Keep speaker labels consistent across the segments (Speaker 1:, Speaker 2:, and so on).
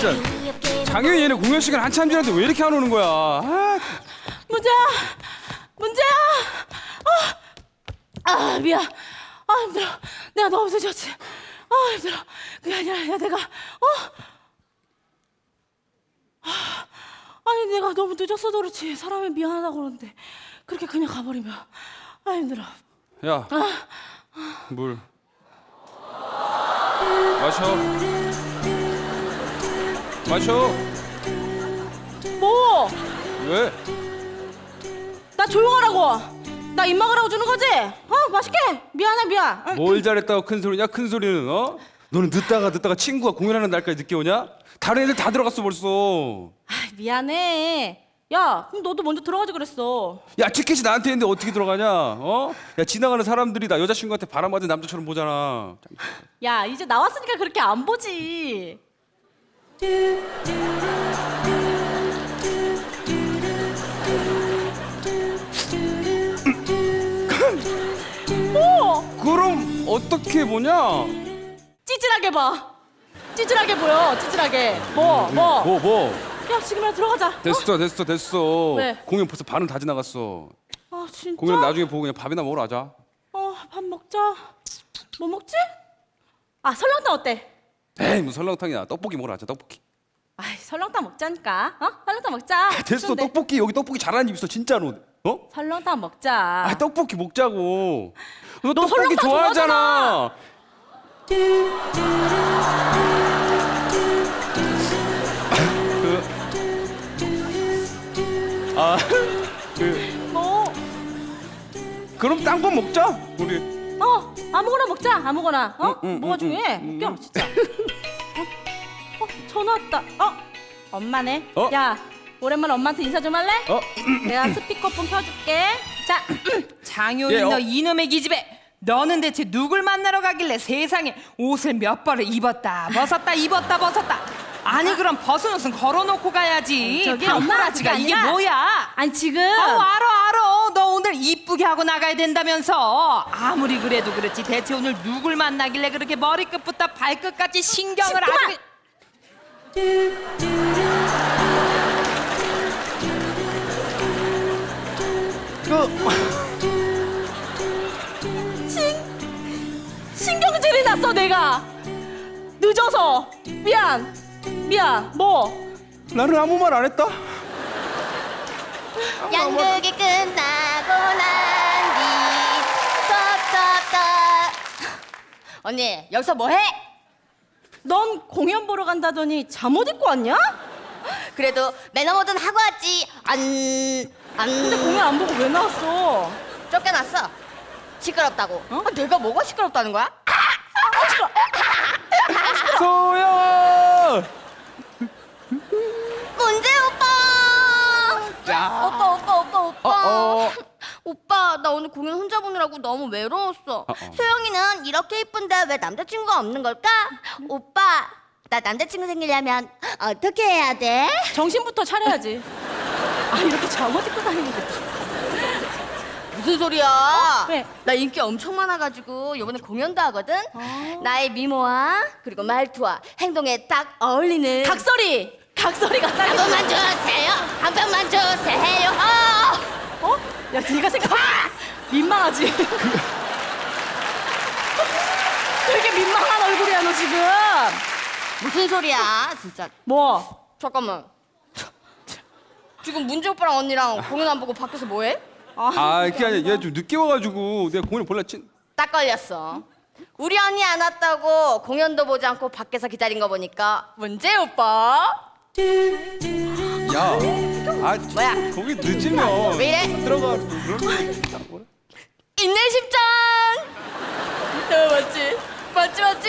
Speaker 1: 진짜 장현이 얘네 공연 시간 한참 지났는데 왜 이렇게 안 오는 거야? 아,
Speaker 2: 문제야, 문제야. 아, 아 미안. 아 힘들어. 내가 너무 늦었지. 아 힘들어. 그게 아니라 야 내가 어. 아, 아니 내가 너무 늦었어도 그렇지 사람이 미안하다고 그러는데 그렇게 그냥 가버리면 아 힘들어.
Speaker 1: 야, 물 마셔, 마셔.
Speaker 2: 뭐?
Speaker 1: 왜?
Speaker 2: 나 조용하라고. 나 입 막으라고 주는 거지? 어 맛있게. 미안해 미안. 응.
Speaker 1: 뭘 잘했다고 큰 소리냐? 큰 소리는 어? 너는 늦다가 늦다가 친구가 공연하는 날까지 늦게 오냐? 다른 애들 다 들어갔어 벌써.
Speaker 2: 아 미안해. 야 그럼 너도 먼저 들어가지 그랬어.
Speaker 1: 야 티켓이 나한테 있는데 어떻게 들어가냐? 어? 야 지나가는 사람들이 나 여자친구한테 바람 맞은 남자처럼 보잖아.
Speaker 2: 야 이제 나왔으니까 그렇게 안 보지. 뭐
Speaker 1: 그럼 어떻게 보냐?
Speaker 2: 찌질하게 봐. 찌질하게 보여. 찌질하게. 뭐 뭐.
Speaker 1: 뭐 뭐?
Speaker 2: 야 지금이라 들어가자.
Speaker 1: 됐어 됐어 됐어.
Speaker 2: 왜?
Speaker 1: 공연 벌써 반은 다 지나갔어.
Speaker 2: 아 진짜.
Speaker 1: 공연 나중에 보고 그냥 밥이나 먹으러 가자.
Speaker 2: 어밥 먹자. 뭐 먹지? 아 설렁탕 어때?
Speaker 1: 에이 뭐 설렁탕이야. 떡볶이 먹으러 가자 떡볶이.
Speaker 2: 아이 설렁탕 먹자니까. 어? 설렁탕 먹자.
Speaker 1: 됐어
Speaker 2: 좋은데.
Speaker 1: 떡볶이 여기 떡볶이 잘하는 집 있어 진짜로. 어?
Speaker 2: 설렁탕 먹자.
Speaker 1: 아 떡볶이 먹자고. 너,
Speaker 2: 너
Speaker 1: 떡볶이
Speaker 2: 설렁탕
Speaker 1: 좋아하잖아. 그, 아, 그,
Speaker 2: 뭐?
Speaker 1: 그럼 딴거 먹자 우리.
Speaker 2: 어 아무거나 먹자 아무거나 어
Speaker 1: 응, 응,
Speaker 2: 뭐가
Speaker 1: 응,
Speaker 2: 중요해
Speaker 1: 응,
Speaker 2: 웃겨
Speaker 1: 응.
Speaker 2: 진짜 전화 왔다 어? 엄마네.
Speaker 1: 어?
Speaker 2: 야 오랜만에 엄마한테 인사 좀 할래?
Speaker 1: 어?
Speaker 2: 내가 스피커폰 켜줄게. 자
Speaker 3: 장효인
Speaker 1: 예, 어.
Speaker 3: 너 이놈의 기집애. 너는 대체 누굴 만나러 가길래 세상에 옷을 몇 벌을 입었다 벗었다 입었다 벗었다. 아니 그럼 벗은 옷은 걸어놓고 가야지.
Speaker 2: 저기 엄마 그게
Speaker 3: 이게
Speaker 2: 아니라-
Speaker 3: 뭐야?
Speaker 2: 아니 지금.
Speaker 3: 어 알아 알아. 너 오늘 이쁘게 하고 나가야 된다면서. 아무리 그래도 그렇지. 대체 오늘 누굴 만나길래 그렇게 머리끝부터 발끝까지 신경을 아주
Speaker 2: 마! 신경질이 났어 내가 늦어서 미안 미안 뭐
Speaker 1: 나는 아무 말 안 했다.
Speaker 4: 연극이 끝나고 난뒤 떡떡떡 언니 여기서 뭐해?
Speaker 2: 넌 공연 보러 간다더니 잠옷 입고 왔냐?
Speaker 4: 그래도 매너 모든 하고 왔지 안... 안...
Speaker 2: 근데 공연 안 보고 왜 나왔어?
Speaker 4: 쫓겨났어 시끄럽다고
Speaker 2: 어?
Speaker 4: 아, 내가 뭐가 시끄럽다는 거야?
Speaker 1: 소영.
Speaker 4: 문제 오빠 오빠 오빠 오빠 오빠
Speaker 1: 어, 어.
Speaker 4: 오빠 나 오늘 공연 혼자 보느라고 너무 외로웠어
Speaker 1: 어, 어.
Speaker 4: 소영이는 이렇게 이쁜데 왜 남자친구가 없는 걸까? 오빠 나 남자친구 생기려면 어떻게 해야 돼?
Speaker 2: 정신부터 차려야지. 아 이렇게 잠옷 입고 다니는데.
Speaker 4: 무슨 소리야?
Speaker 2: 왜?
Speaker 4: 나 인기 엄청 많아가지고 이번에 공연도 하거든.
Speaker 2: 아.
Speaker 4: 나의 미모와 그리고 말투와 행동에 딱 어울리는.
Speaker 2: 각설이, 각설이가
Speaker 4: 한
Speaker 2: 딱.
Speaker 4: 번만 주세요. 한 번만 주세요. 어!
Speaker 2: 어? 야 네가 생각. 민망하지. 되게 민망한 얼굴이야 너 지금.
Speaker 4: 무슨 소리야, 진짜.
Speaker 2: 뭐?
Speaker 4: 잠깐만. 지금 문재 오빠랑 언니랑 공연 안 보고 밖에서 뭐해?
Speaker 1: 아 그게 아니라 얘 좀 늦게 와가지고 내가 공연 볼라 친.
Speaker 4: 딱 걸렸어. 우리 언니 안 왔다고 공연도 보지 않고 밖에서 기다린 거 보니까 문재 오빠
Speaker 1: 야, 아
Speaker 4: 뭐야?
Speaker 1: 거기 늦으면
Speaker 4: 왜 이래?
Speaker 1: 들어가.
Speaker 4: 인내 심장 너 맞지? 맞지 맞지?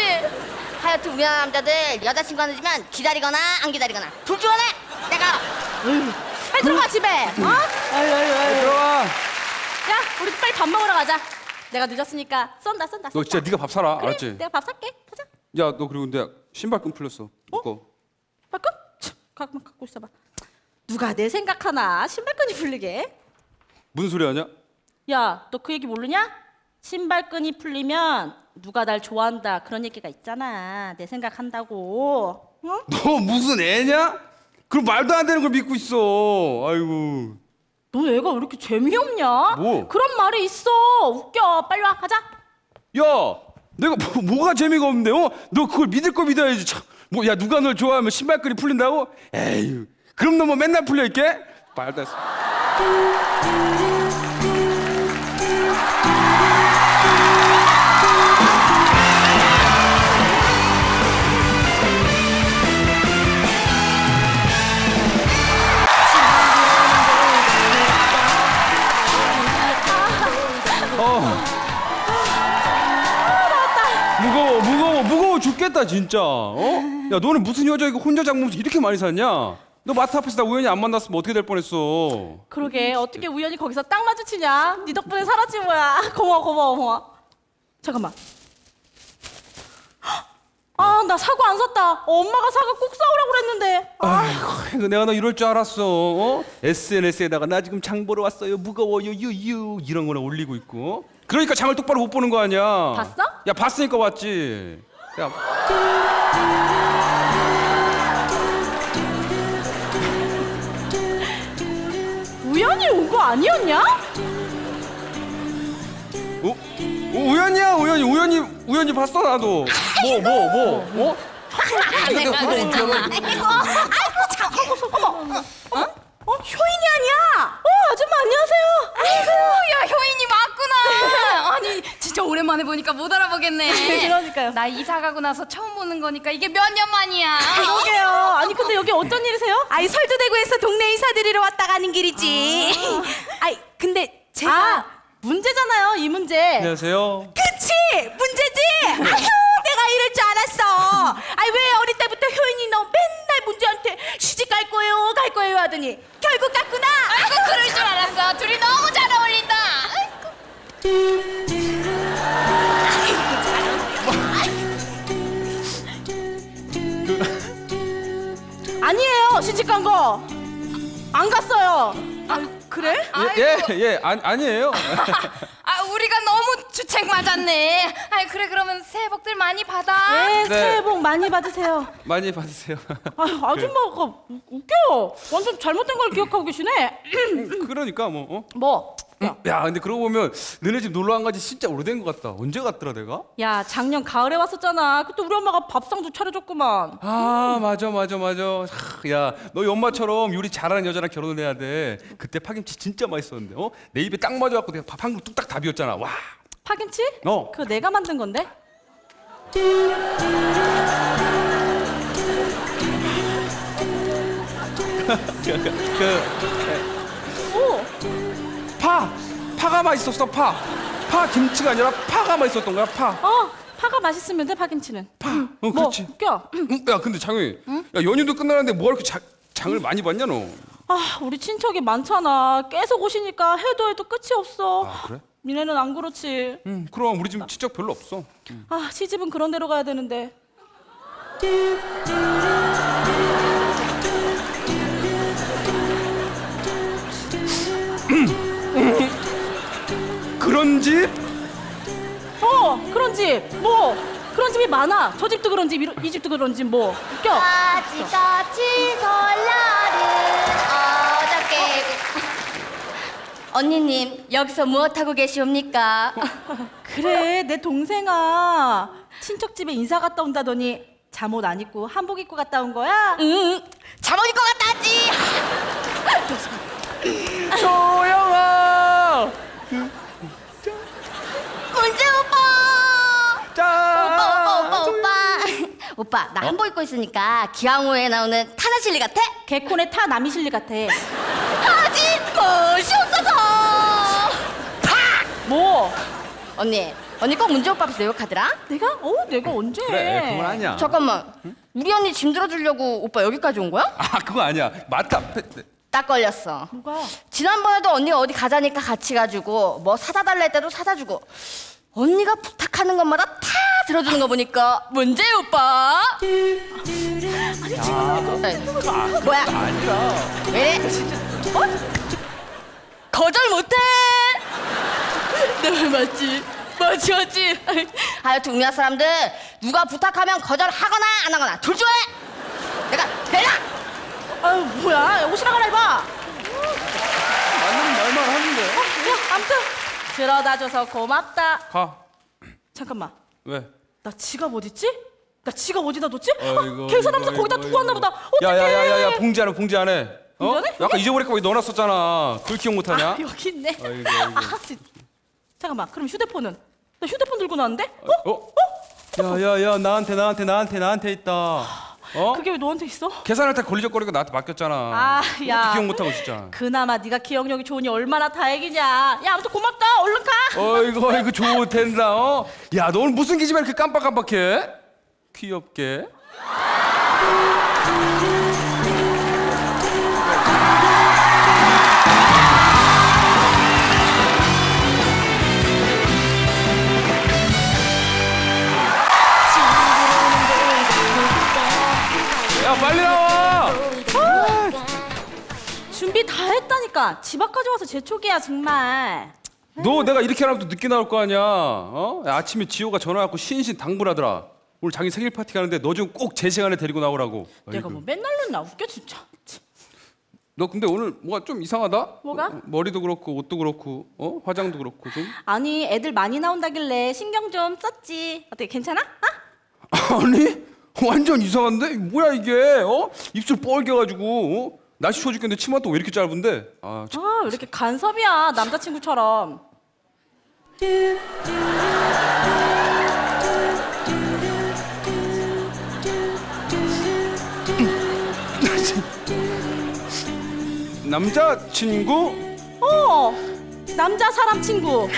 Speaker 4: 하여튼 우리나라 남자들 여자친구 하는 집면 기다리거나 안 기다리거나 둘 중 하나 내가
Speaker 2: 빨리 들어가 집에. 어? 아유 아유 아유.
Speaker 1: 들어와.
Speaker 2: 야 우리 빨리 밥 먹으러 가자. 내가 늦었으니까 쏜다 쏜다.
Speaker 1: 너
Speaker 2: 쏜다.
Speaker 1: 진짜 네가 밥 사라,
Speaker 2: 그래,
Speaker 1: 알았지?
Speaker 2: 내가 밥 살게. 가자.
Speaker 1: 야, 너 그리고 내가 신발끈 풀렸어. 이거.
Speaker 2: 발끈? 참, 갖고 갖고 있어봐. 누가 내 생각하나 신발끈이 풀리게?
Speaker 1: 무슨 소리 하냐?
Speaker 2: 야, 너 그 얘기 모르냐? 신발끈이 풀리면 누가 날 좋아한다 그런 얘기가 있잖아. 내 생각한다고.
Speaker 1: 너 무슨 애냐? 그럼 말도 안 되는 걸 믿고 있어. 아이고.
Speaker 2: 너 애가 왜 이렇게 재미없냐?
Speaker 1: 뭐?
Speaker 2: 그런 말이 있어. 웃겨. 빨리 와 가자.
Speaker 1: 야, 내가 뭐, 가 재미가 없는데? 어? 너 그걸 믿을 거 믿어야지. 참. 뭐, 야, 누가 널 좋아하면 신발끈이 풀린다고? 에이, 그럼 너 뭐 맨날 풀려 있게? 말도 안 돼. 어. 무거워, 무거워, 무거워 죽겠다 진짜. 어? 야, 너는 무슨 여자이고 혼자 장모면서 이렇게 많이 샀냐? 너 마트 앞에서 나 우연히 안 만났으면 어떻게 될 뻔했어.
Speaker 2: 그러게 어떻게 우연히 거기서 딱 마주치냐? 네 덕분에 살았지 뭐야. 고마워 고마워 고마워. 잠깐만. 아 나 사과 안 샀다. 엄마가 사과 꼭 사오라고 그랬는데. 아,
Speaker 1: 아이고, 내가 너 이럴 줄 알았어. 어? SNS에다가 나 지금 장 보러 왔어요. 무거워요, 유유 이런 거나 올리고 있고. 그러니까 장을 똑바로 못 보는 거 아니야.
Speaker 2: 봤어?
Speaker 1: 야, 봤으니까 왔지. 야,
Speaker 2: 아니었냐?
Speaker 1: 어? 어, 우연이야, 우연히, 우연히, 우연히 봤어 나도. 뭐, 뭐, 뭐, 뭐?
Speaker 4: 내가 그랬잖아.
Speaker 2: 어 효인이 아니야? 어 아줌마 안녕하세요.
Speaker 5: 아이고 야 효인이 맞구나 진짜 오랜만에 보니까 못 알아보겠네
Speaker 2: 그러니까요.
Speaker 5: 나 이사 가고 나서 처음 보는 거니까 이게 몇 년 만이야
Speaker 2: 그러게요. 아니 근데 여기 어떤 일이세요?
Speaker 6: 아이 설도대구에서 동네 인사 드리러 왔다 가는 길이지. 아. 이 근데 제가
Speaker 2: 아 문제잖아요 이 문제.
Speaker 1: 안녕하세요.
Speaker 6: 그치 문제지.
Speaker 2: 간 거. 안 갔어요.
Speaker 6: 아 그래?
Speaker 1: 예, 예, 예, 아, 아니에요.
Speaker 5: 아 우리가 너무 주책 맞았네 아이 그래 그러면 새해 복들 많이 받아
Speaker 2: 네,
Speaker 1: 네.
Speaker 2: 새해 복 많이 받으세요.
Speaker 1: 많이 받으세요.
Speaker 2: 아유, 아줌마가 우- 웃겨. 완전 잘못된 걸 기억하고 계시네.
Speaker 1: 그러니까 뭐. 어?
Speaker 2: 뭐? 야,
Speaker 1: 야, 근데 그러고 보면 너네 집 놀러 간 가지 진짜 오래된 것 같다. 언제 갔더라 내가?
Speaker 2: 야, 작년 가을에 왔었잖아. 그때 우리 엄마가 밥상도 차려줬구만.
Speaker 1: 아, 맞아, 맞아, 맞아. 하, 야, 너희 엄마처럼 요리 잘하는 여자랑 결혼을 해야 돼. 그때 파김치 진짜 맛있었는데, 어? 내 입에 딱 맞아갖고 내가 밥 한 그릇 뚝딱 다 비웠잖아. 와.
Speaker 2: 파김치?
Speaker 1: 어.
Speaker 2: 그거 내가 만든 건데.
Speaker 1: 그
Speaker 2: 오,
Speaker 1: 파, 파가 맛있었어. 파, 파 김치가 아니라 파가 맛있었던 거야. 파,
Speaker 2: 어, 파가 맛있으면 돼 파김치는.
Speaker 1: 파. 어,
Speaker 2: 뭐?
Speaker 1: 그렇지.
Speaker 2: 웃겨.
Speaker 1: 응, 야, 근데 장희, 야 연휴도 끝나는데 뭐 이렇게 자, 장을 많이 봤냐 너?
Speaker 2: 아, 우리 친척이 많잖아. 계속 오시니까 해도 해도 끝이 없어.
Speaker 1: 아, 그래?
Speaker 2: 미래는 안 그렇지.
Speaker 1: 응, 그럼 우리 집 친척 별로 없어.
Speaker 2: 아, 시집은 그런 데로 가야 되는데.
Speaker 1: 그런 집?
Speaker 2: 어, 그런 집. 뭐? 그런 집이 많아. 저 집도 그런 집, 이- 이 집도 그런 집. 뭐? 웃겨.
Speaker 4: 까지까지 설날은 어저께 언니님 여기서 무엇하고 계시옵니까?
Speaker 2: 그래, 내 동생아. 친척 집에 인사 갔다 온다더니 잠옷 안 입고 한복 입고 갔다 온 거야?
Speaker 4: 응 잠옷 입고 갔다 왔지
Speaker 1: 소영아!
Speaker 4: 문제 오빠
Speaker 1: 짜!
Speaker 4: 오빠 오빠 오빠 오빠 오빠 나 한복 입고 있으니까 기왕후에 나오는 타나실리 같아?
Speaker 2: 개콘의 타 남이실리 같아.
Speaker 4: 하진 멋이 없어서
Speaker 2: 뭐?
Speaker 4: 언니 언니 꼭 문제 오빠 앞에서 욕하더라?
Speaker 2: 내가? 어, 내가 언제?
Speaker 1: 그래, 그건 아니야.
Speaker 4: 잠깐만 우리 언니 짐 들어주려고 오빠 여기까지 온 거야?
Speaker 1: 아, 그거 아니야. 마트 앞에.
Speaker 4: 딱 걸렸어
Speaker 2: 뭐가?
Speaker 4: 지난번에도 언니가 어디 가자니까 같이 가지고 뭐 사다 달라 했때도 사다 주고 언니가 부탁하는 것마다 다 들어주는 거 보니까 문제 오빠. 아니 지금 뭐야. 왜? 이래 어? 거절 못해! 내말 맞지? 맞지 맞지? 하여튼 우리나라 사람들 누가 부탁하면 거절하거나 안 하거나 둘 중에 대라!
Speaker 2: 아유 뭐야? 옷이나 갈아입어! 야
Speaker 1: 맞는 말만 하는데.
Speaker 2: 아무튼 들어다 줘서 고맙다
Speaker 1: 가.
Speaker 2: 잠깐만
Speaker 1: 왜?
Speaker 2: 나 지갑 어딨지? 나 지갑 어디다 뒀지?
Speaker 1: 아이고,
Speaker 2: 어, 계산하면서
Speaker 1: 아이고,
Speaker 2: 거기다
Speaker 1: 아이고,
Speaker 2: 두고 왔나. 보다 어떡해
Speaker 1: 야야야야야 봉지 안에 봉지 안에. 어?
Speaker 2: 안에?
Speaker 1: 아까 잊어버릴까 봐 넣어놨었잖아. 그걸 기억 못하냐?
Speaker 2: 아, 여기 있네
Speaker 1: 아이고, 아이고.
Speaker 2: 아, 진- 잠깐만 그럼 휴대폰은 나 휴대폰 들고 나왔는데? 어?
Speaker 1: 어? 야야야 나한테 나한테 나한테 나한테 있다. 어?
Speaker 2: 그게 왜 너한테 있어?
Speaker 1: 계산할 때 걸리적거리고 나한테 맡겼잖아.
Speaker 2: 아, 야.
Speaker 1: 어떻게 기억 못하고 진짜.
Speaker 2: 그나마 네가 기억력이 좋으니 얼마나 다행이냐 야 아무튼 고맙다 얼른 가
Speaker 1: 어이구 어이구 좋텐다 어? 야, 너 오늘 무슨 기집애 이렇게 깜빡깜빡해? 귀엽게. 야, 빨리 나와!
Speaker 2: 준비 다 했다니까 집 앞까지 와서 재촉이야 정말
Speaker 1: 너 내가 이렇게 하면 또 늦게 나올 거 아니야? 어? 야, 아침에 지호가 전화 갖고 신신 당부하더라. 오늘 자기 생일 파티 가는데 너 좀 꼭 제 시간에 데리고 나오라고.
Speaker 2: 내가
Speaker 1: 아이고.
Speaker 2: 뭐 맨날 나 웃겨 진짜
Speaker 1: 너 근데 오늘 뭐가 좀 이상하다?
Speaker 2: 뭐가?
Speaker 1: 어, 머리도 그렇고 옷도 그렇고 어? 화장도 그렇고 좀.
Speaker 2: 아니 애들 많이 나온다길래 신경 좀 썼지 어때 괜찮아? 아?
Speaker 1: 아니 완전 이상한데 뭐야 이게? 어? 입술 뻘개 가지고 어? 날씨 추워 죽겠는데 치마 또왜 이렇게 짧은데? 아 참.
Speaker 2: 아, 왜 이렇게 간섭이야 남자친구처럼
Speaker 1: 남자 친구?
Speaker 2: 어 남자 사람 친구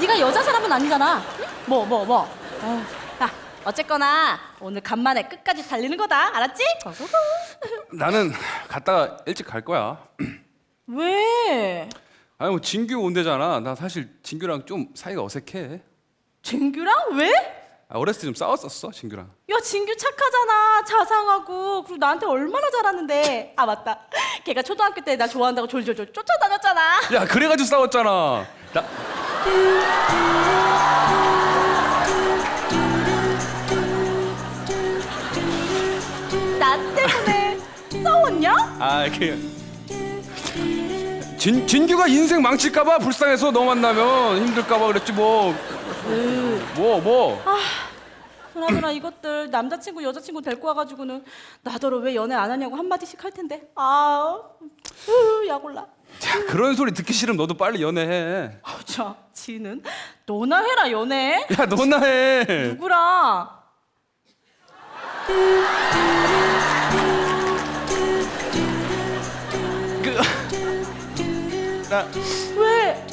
Speaker 2: 네가 여자 사람은 아니잖아 뭐 뭐 뭐, 어. 야 어쨌거나 오늘 간만에 끝까지 달리는 거다 알았지?
Speaker 1: 나는 갔다가 일찍 갈 거야.
Speaker 2: 왜?
Speaker 1: 아니 뭐 진규 온대잖아. 나 사실 진규랑 좀 사이가 어색해.
Speaker 2: 진규랑 왜?
Speaker 1: 아, 어렸을 때 좀 싸웠었어 진규랑.
Speaker 2: 야 진규 착하잖아 자상하고 그리고 나한테 얼마나 잘하는데 아 맞다 걔가 초등학교 때 나 좋아한다고 졸졸졸 쫓아다녔잖아
Speaker 1: 야 그래가지고 싸웠잖아.
Speaker 2: 나나 싸웠냐?
Speaker 1: 아, 그 진, 진규가 인생 망칠까봐 불쌍해서 너 만나면 힘들까봐 그랬지 뭐. 뭐 뭐.
Speaker 2: 그나저나 이것들 남자친구 여자친구 데리고 와가지고는 나더러 왜 연애 안 하냐고 한마디씩 할 텐데 아 으, 약올라
Speaker 1: 야, 그런 소리 듣기 싫으면 너도 빨리 연애해.
Speaker 2: 자 지는 너나 해라 연애
Speaker 1: 야 너나 해.
Speaker 2: 누구랑 왜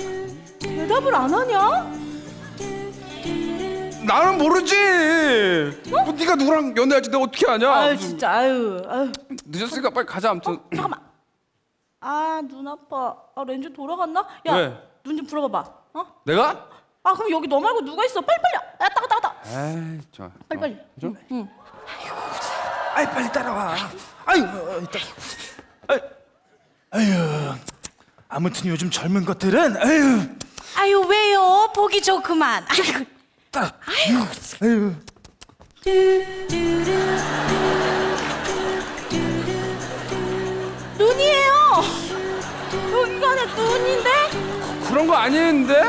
Speaker 2: 대답을 안 하냐?
Speaker 1: 나는 모르지. 뭐 네가 누구랑 연애할지 내가 어떻게 아냐?
Speaker 2: 아유
Speaker 1: 무슨-
Speaker 2: 진짜 아유 아유
Speaker 1: 늦었으니까 빨리 가자 아무튼.
Speaker 2: 잠깐만 아 눈 아파 아 렌즈 돌아갔나? 야
Speaker 1: 왜?
Speaker 2: 눈좀 풀어봐봐 어?
Speaker 1: 내가?
Speaker 2: 아 그럼 여기 너 말고 누가 있어 빨리 빨리 야 따가 따가 따
Speaker 1: 에이, 좋아.
Speaker 2: 빨리 빨리
Speaker 1: 좀?
Speaker 2: 응.
Speaker 7: 아이 빨리 따라와. 아유, 어. 아유, 아유. 아무튼 요즘 젊은 것들은 아유,
Speaker 6: 아유 왜요? 보기 좋구만. 아이고.
Speaker 7: 따. 아유.
Speaker 2: 눈이에요 여기가 내 눈인데
Speaker 1: 그런 거 아닌데?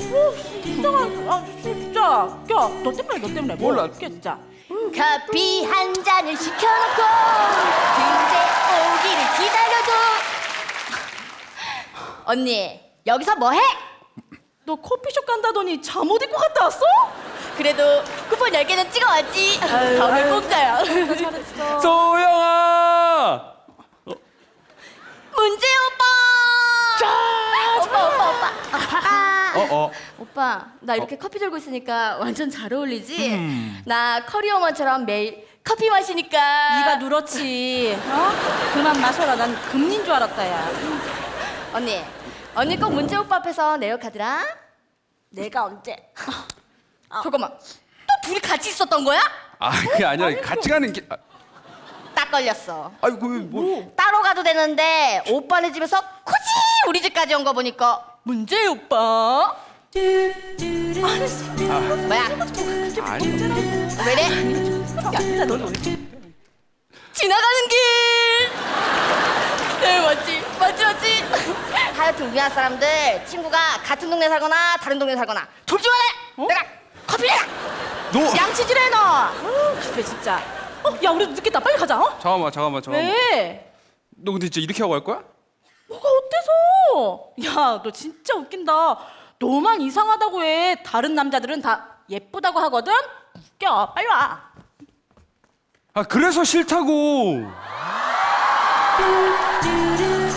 Speaker 2: 어, 이상한 아 진짜 야너 때문에 너 때문에 뭐
Speaker 1: 몰라.
Speaker 2: 진짜
Speaker 4: 커피 한 잔을 시켜놓고 그대 오기를 기다려도 언니 여기서 뭐 해?
Speaker 2: 너 커피숍 간다더니 잠옷 입고 갔다 왔어?
Speaker 4: 그래도 쿠폰 10개는 찍어 왔지
Speaker 2: 아유,
Speaker 4: 다음에
Speaker 2: 아유.
Speaker 4: 공짜야
Speaker 2: 잘했어
Speaker 1: 소영아.
Speaker 4: 문제 오빠 오빠 오빠 오빠 아,
Speaker 1: 어 어.
Speaker 4: 오빠 나 이렇게 커피 들고 있으니까 완전 잘 어울리지? 나 커리어먼처럼 매일 커피 마시니까
Speaker 2: 네가 누렇지 어? 그만 마셔라 난 금리인 줄 알았다 야
Speaker 4: 언니 언니 꼭 문제 오빠 앞에서 내 역하더라
Speaker 2: 내가 언제
Speaker 4: 잠깐만 또 둘이 같이 있었던 거야?
Speaker 1: 아 그게 아니라 같이 가는 게. 아,
Speaker 4: 딱 걸렸어
Speaker 1: 아이고 뭐.
Speaker 4: 따로 가도 되는데 오빠네 집에서 굳이 우리 집까지 온 거 보니까 문제 오빠 뭐야
Speaker 1: 아니.
Speaker 4: 왜래?
Speaker 2: 야 진짜 너는 왜
Speaker 4: 지나가는 길. 네 맞지 맞지 맞지. 하여튼 우리나라 사람들 친구가 같은 동네 살거나 다른 동네 살거나 둘 중 하나. 내가 커피 내가.
Speaker 1: 너
Speaker 2: 양치질 해놔. 어, 그래 진짜. 어, 야 우리 늦겠다. 빨리 가자. 어?
Speaker 1: 잠깐만 잠깐만 잠깐만.
Speaker 2: 왜?
Speaker 1: 너 근데 진짜 이렇게 하고 갈 거야?
Speaker 2: 뭐가 어때서? 야, 너 진짜 웃긴다. 너만 이상하다고 해. 다른 남자들은 다 예쁘다고 하거든. 웃겨. 빨리 와.
Speaker 1: 아 그래서 싫다고.
Speaker 6: 뚜루루